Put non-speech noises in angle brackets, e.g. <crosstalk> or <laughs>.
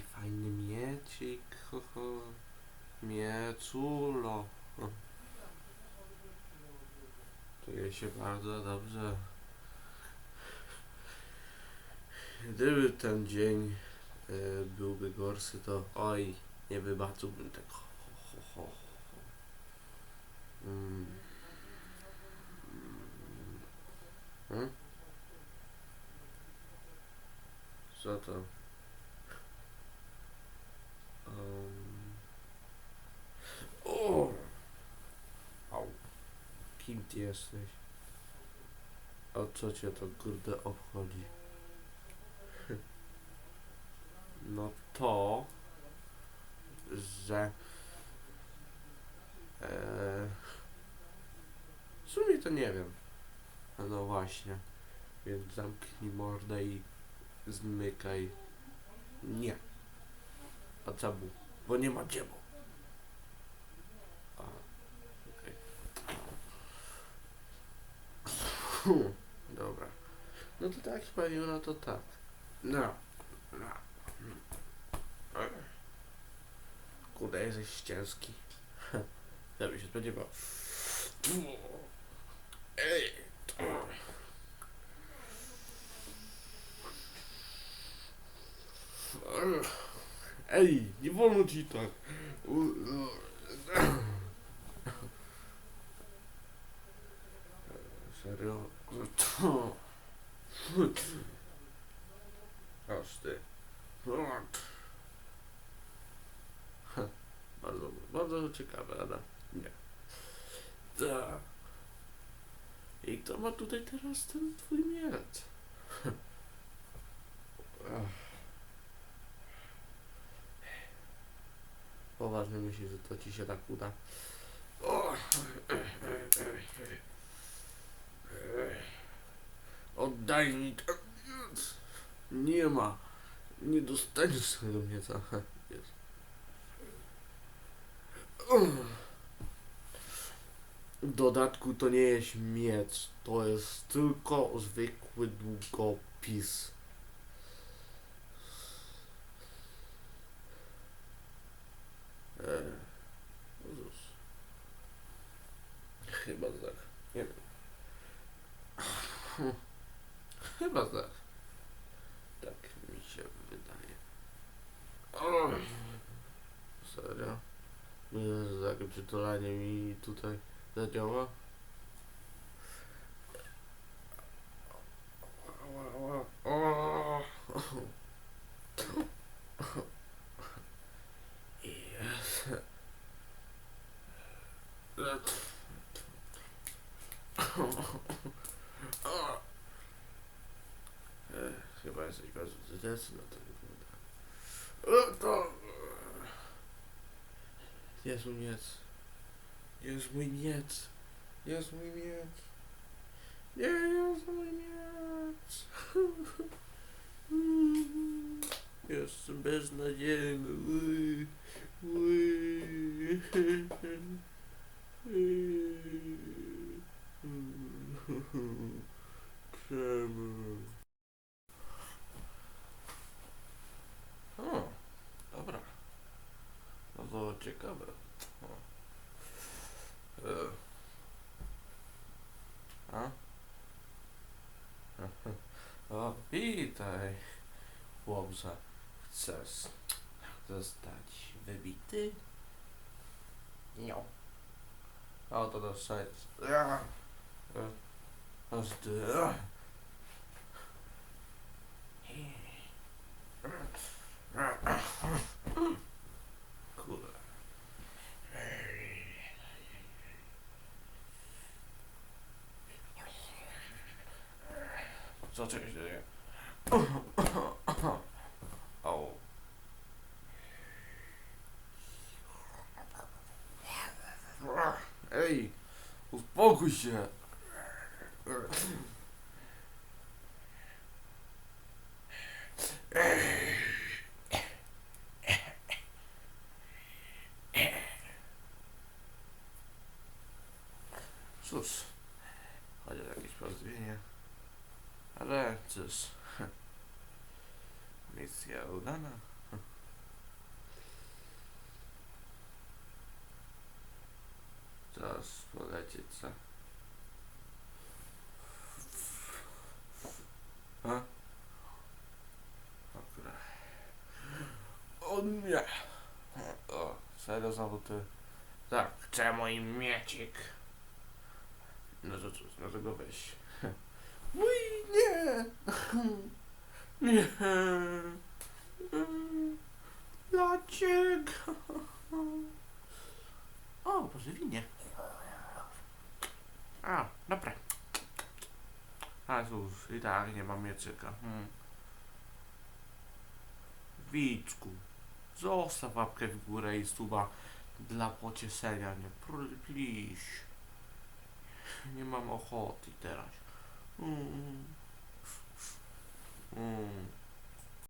Fajny miecik. Ho, ho. Mieculo. Czuję się bardzo dobrze. Gdyby ten dzień y, byłby gorszy, to oj, nie wybaczyłbym tego. Ho, ho, ho. Mm. Hmm? Co to? Ty jesteś? A co cię to kurde obchodzi? <laughs> No to, że e, w sumie to nie wiem. No właśnie. Więc zamknij mordę i zmykaj. Nie. A czemu? Bo nie ma dziebu. A, okej. Hmm, Dobra. No to tak, paniu, no to tak. No. no. Kurde, jesteś ciężki. <laughs> Ja bym się spodziewał. Ej. Ej, nie wolno ci tak. Serio? Aż ty. Bardzo, bardzo ciekawe, ale nie. Tak. I kto ma tutaj teraz ten twój miecz? Poważnie myślisz, że to ci się tak uda? O! To. Nie ma. Nie dostaniesz tego mieca. Jest. W dodatku to nie jest miecz, to jest tylko zwykły długopis. Eee, Jezus. Chyba tak. Nie wiem. Chyba tak. Tak mi się wydaje. O, serio? Że takie przytulanie mi tutaj zadziała? Ała, ała, ała. Jest. E, Chyba jesteś bardzo zdecydowany na to wygląda. E, to... Jest mój miec. Jest mój miec. Jest mój miec. Nie, jest mój miec. Jestem beznadziejny. Uj, uj. Czemu? O, dobra. No to ciekawe. O. E. A? <laughs> O, witaj, chłopcze. Chcesz zostać wybity? Nie. O, to dostajesz. Ja. E, Aż ty. a. Kurde. Co tu się dzieje? O. Ej, uspokój się. Cóż, chociaż jakieś pozdrowienie. Ale cóż, <laughs> misja udana. <laughs> wiecie co. A? Dobra. O nie! O, serio znowu ty. Tak, chcę mój miecik. No to cóż, no go weź. <laughs> nie! Nie! Dlaczego? O, może winie. A, dobra. A cóż, i tak nie mam mieczyka. Hmm. Wiczku, zostaw łapkę w górę i suba dla pocieszenia mnie. Please. Nie mam ochoty teraz. Mm. 嗯。